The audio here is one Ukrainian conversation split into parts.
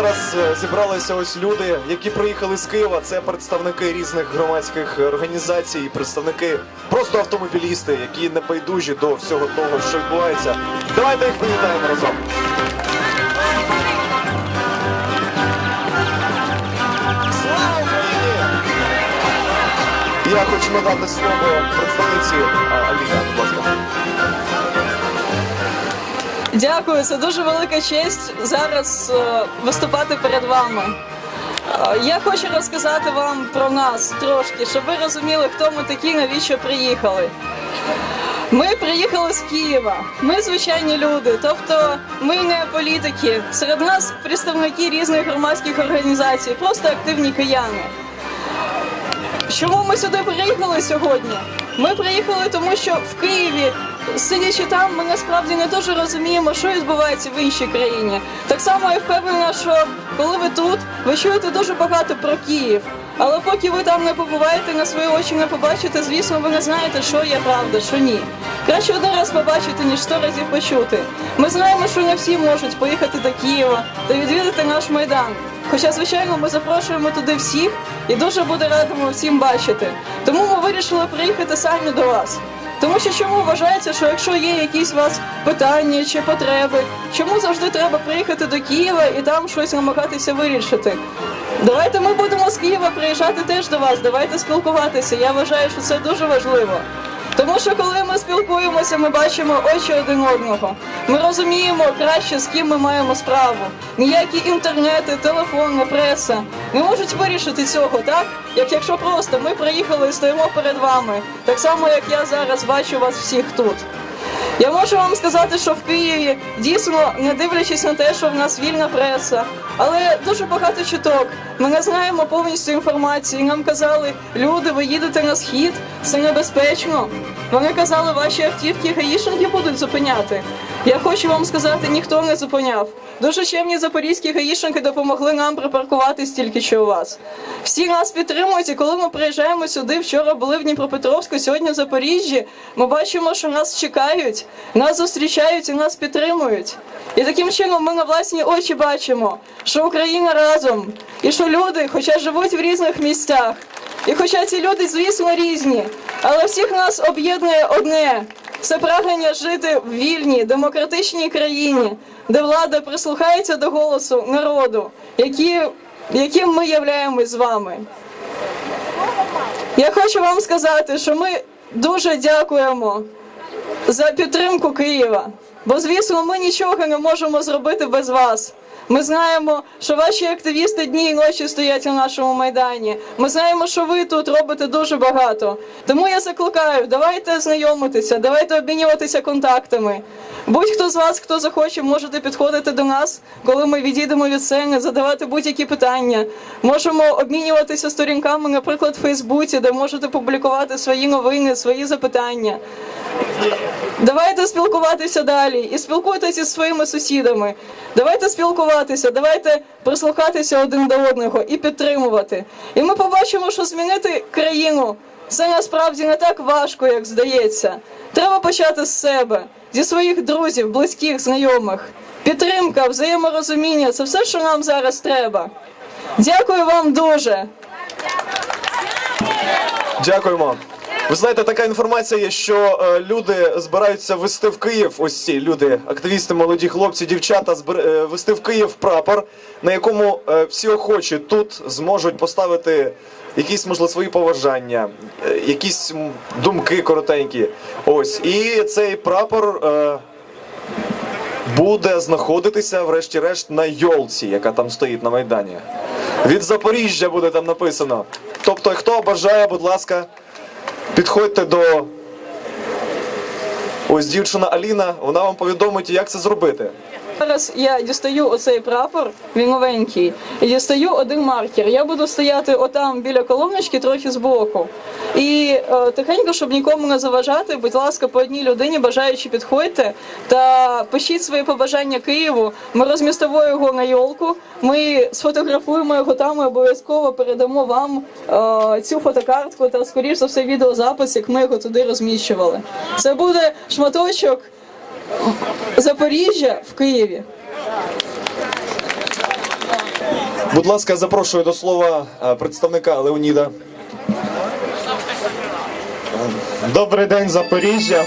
зараз е, зібралися ось люди, які приїхали з Києва. Це представники різних громадських організацій, представники просто автомобілісти, які не байдужі до всього того, що відбувається. Давайте їх привітаємо разом. Слава Україні! Я хочу надати слово представниці Аліна, будь ласка. Дякую, це дуже велика честь зараз е, виступати перед вами. Е, Я хочу розказати вам про нас трошки, щоб ви розуміли, хто ми такі, навіщо приїхали. Ми приїхали з Києва. Ми звичайні люди, тобто ми не політики. Серед нас представники різних громадських організацій, просто активні кияни. Чому ми сюди приїхали сьогодні? Ми приїхали, тому що в Києві, сидячи там, ми насправді не дуже розуміємо, що відбувається в іншій країні. Так само я впевнена, що коли ви тут, ви чуєте дуже багато про Київ. Але поки ви там не побуваєте, на свої очі не побачите, звісно, ви не знаєте, що є правда, що ні. Краще один раз побачити, ніж сто разів почути. Ми знаємо, що не всі можуть поїхати до Києва та відвідати наш майдан. Хоча, звичайно, ми запрошуємо туди всіх і дуже буде радимо всім бачити. Тому ми вирішили приїхати самі до вас. Тому що чому вважається, що якщо є якісь у вас питання чи потреби, чому завжди треба приїхати до Києва і там щось намагатися вирішити? Давайте ми будемо з Києва приїжджати теж до вас. Давайте спілкуватися. Я вважаю, що це дуже важливо. Тому що коли ми спілкуємося, ми бачимо очі один одного. Ми розуміємо краще, з ким ми маємо справу. Ніякі інтернети, телефони, преса не можуть вирішити цього, так? Як якщо просто ми приїхали і стоїмо перед вами, так само як я зараз бачу вас всіх тут. Я можу вам сказати, що в Києві дійсно, не дивлячись на те, що в нас вільна преса, але дуже багато чуток. Ми не знаємо повністю інформації. Нам казали, люди, ви їдете на схід, це небезпечно. Вони казали, ваші автівки гаїшники будуть зупиняти. Я хочу вам сказати, ніхто не зупиняв. Дуже чемні запорізькі гаїшники допомогли нам припаркуватись тільки що у вас. Всі нас підтримують, і коли ми приїжджаємо сюди, вчора були в Дніпропетровську, сьогодні в Запоріжжі, ми бачимо, що нас чекають, нас зустрічають і нас підтримують. І таким чином ми на власні очі бачимо, що Україна разом, і що люди, хоча живуть в різних місцях, і хоча ці люди, звісно, різні, але всіх нас об'єднує одне. Це прагнення жити в вільній, демократичній країні, де влада прислухається до голосу народу, які, яким ми являємось з вами. Я хочу вам сказати, що ми дуже дякуємо за підтримку Києва. Бо, звісно, ми нічого не можемо зробити без вас. Ми знаємо, що ваші активісти дні і ночі стоять на нашому майдані. Ми знаємо, що ви тут робите дуже багато. Тому я закликаю, давайте знайомитися, давайте обмінюватися контактами. Будь-хто з вас, хто захоче, можете підходити до нас, коли ми відійдемо від сцени, задавати будь-які питання. Можемо обмінюватися сторінками, наприклад, в Фейсбуці, де можете публікувати свої новини, свої запитання. Давайте спілкуватися далі і спілкуйтеся зі своїми сусідами. Давайте спілкуватися, давайте прислухатися один до одного і підтримувати. І ми побачимо, що змінити країну це насправді не так важко, як здається. Треба почати з себе, зі своїх друзів, близьких, знайомих. Підтримка, взаєморозуміння це все, що нам зараз треба. Дякую вам дуже. Дякуємо. Ви знаєте, така інформація є, що е, люди збираються вести в Київ. Ось ці люди, активісти, молоді хлопці, дівчата, збир... е, вести в Київ прапор, на якому е, всі охочі тут зможуть поставити якісь можливо свої побажання, е, якісь думки коротенькі. Ось і цей прапор. Е, буде знаходитися, врешті-решт, на йолці, яка там стоїть на майдані. Від Запоріжжя буде там написано. Тобто, хто бажає, будь ласка, підходьте до. Ось дівчина Аліна, вона вам повідомить, як це зробити. Зараз я дістаю оцей прапор, він новенький, і дістаю один маркер. Я буду стояти отам біля колоночки, трохи збоку. І е, тихенько, щоб нікому не заважати, будь ласка, по одній людині, бажаючи підходьте та пишіть свої побажання Києву. Ми розмістимо його на йолку. Ми сфотографуємо його там і обов'язково передамо вам е, цю фотокартку та, скоріш за все, відеозапис, як ми його туди розміщували. Це буде шматочок. Запоріжжя в Києві. Будь ласка, запрошую до слова е, представника Леоніда. Добрий день, Запоріжжя.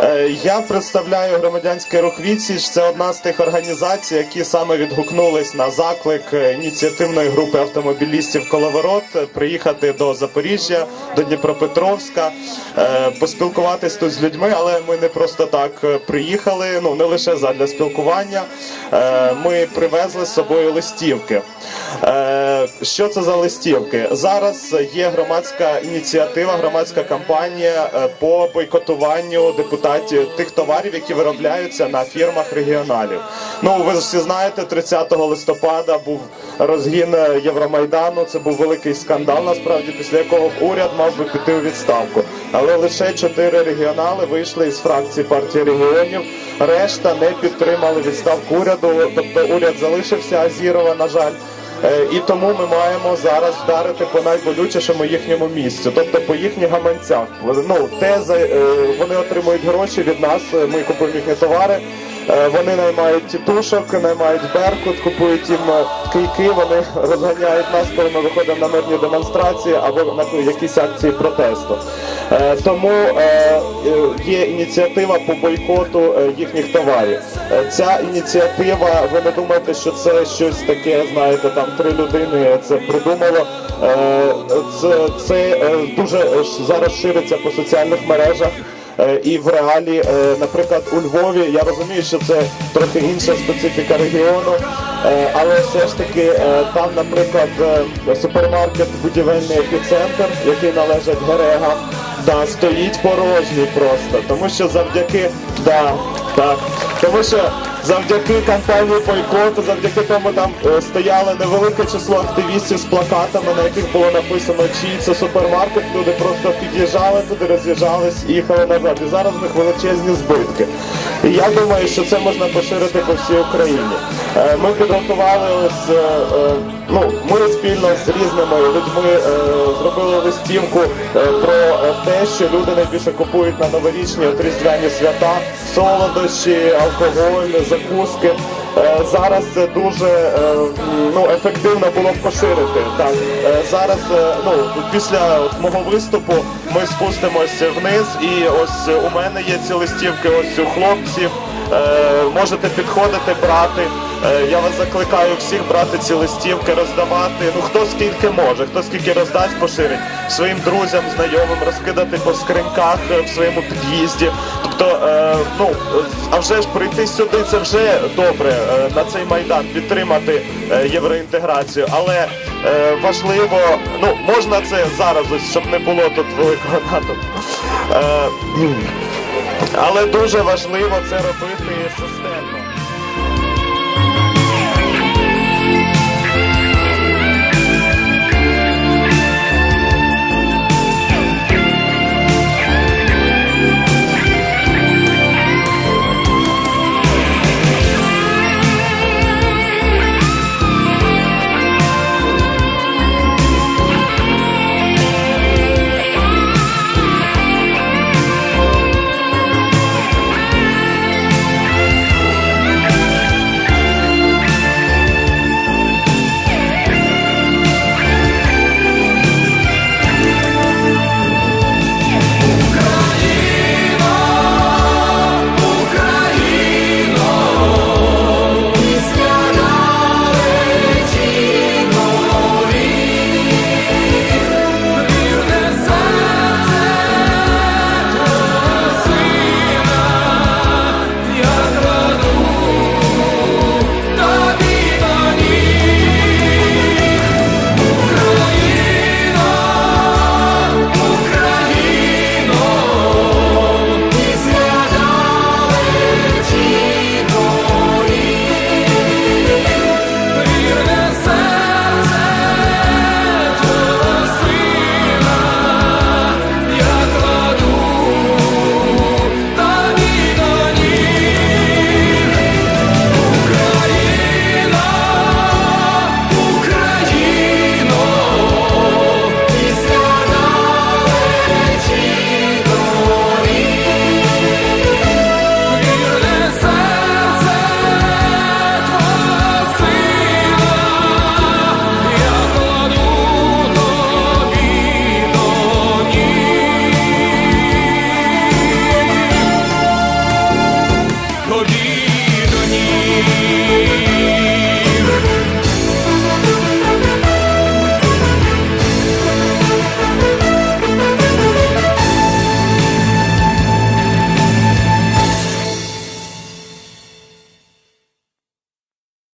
Е, Я представляю громадянський рух «Відсіч». Це одна з тих організацій, які саме відгукнулись на заклик ініціативної групи автомобілістів Коловорот приїхати до Запоріжжя, до Дніпропетровська, е, поспілкуватись тут з людьми, але ми не просто так приїхали. Ну не лише задля спілкування. Е, Ми привезли з собою листівки. Що це за листівки? Зараз є громадська ініціатива, громадська кампанія по бойкотуванню депутатів тих товарів, які виробляються на фірмах регіоналів. Ну ви всі знаєте, 30 листопада був розгін е, Євромайдану. Це був великий скандал, насправді, після якого уряд мав би піти у відставку. Але лише чотири регіонали вийшли із фракції партії регіонів. Решта не підтримали відставку уряду. Тобто уряд залишився Азірова, на жаль. Е, І тому ми маємо зараз вдарити по найболючішому їхньому місцю, тобто по їхніх гаманцях. Ну те е, вони отримують гроші від нас. е, Ми купуємо їхні товари. Е, Вони наймають тітушок, наймають беркут, купують їм е, кийки. Вони розганяють нас, коли ми виходимо на мирні демонстрації або на якісь акції протесту. Е, Тому є ініціатива по бойкоту їхніх товарів. Ця ініціатива, ви не думаєте, що це щось таке, знаєте, там три людини це придумало. Це, це дуже зараз шириться по соціальних мережах. Е, І в реалі, е, наприклад, у Львові, я розумію, що це трохи інша специфіка регіону, е, але все ж таки там, наприклад, супермаркет будівельний епіцентр, який належить Герегам, да, стоїть порожній просто, тому що завдяки да, так, тому що завдяки кампанії бойкоту, завдяки тому там стояли стояло невелике число активістів з плакатами, на яких було написано чий це супермаркет. Люди просто під'їжджали туди, роз'їжджались і їхали назад. І зараз в них величезні збитки. Я думаю, що це можна поширити по всій Україні. Е, Ми підготували ось, е, ну, ми спільно з різними людьми е, зробили листівку про те, що люди найбільше купують на новорічні от різдвяні свята, солодощі, алкоголь, закуски. Е, Зараз це дуже е, ну, ефективно було б поширити. Так Е, зараз, ну після мого виступу, ми спустимося вниз, і ось у мене є ці листівки, ось у хлопців. Можете підходити, брати. Я вас закликаю всіх брати ці листівки, роздавати. Ну хто скільки може, хто скільки роздасть, поширить своїм друзям, знайомим, розкидати по скриньках в своєму під'їзді. Тобто, е, ну а вже ж прийти сюди, це вже добре е, на цей майдан підтримати е, євроінтеграцію, але е, важливо, ну можна це зараз, ось, щоб не було тут великого натовпу. Е, але дуже важливо це робити системно.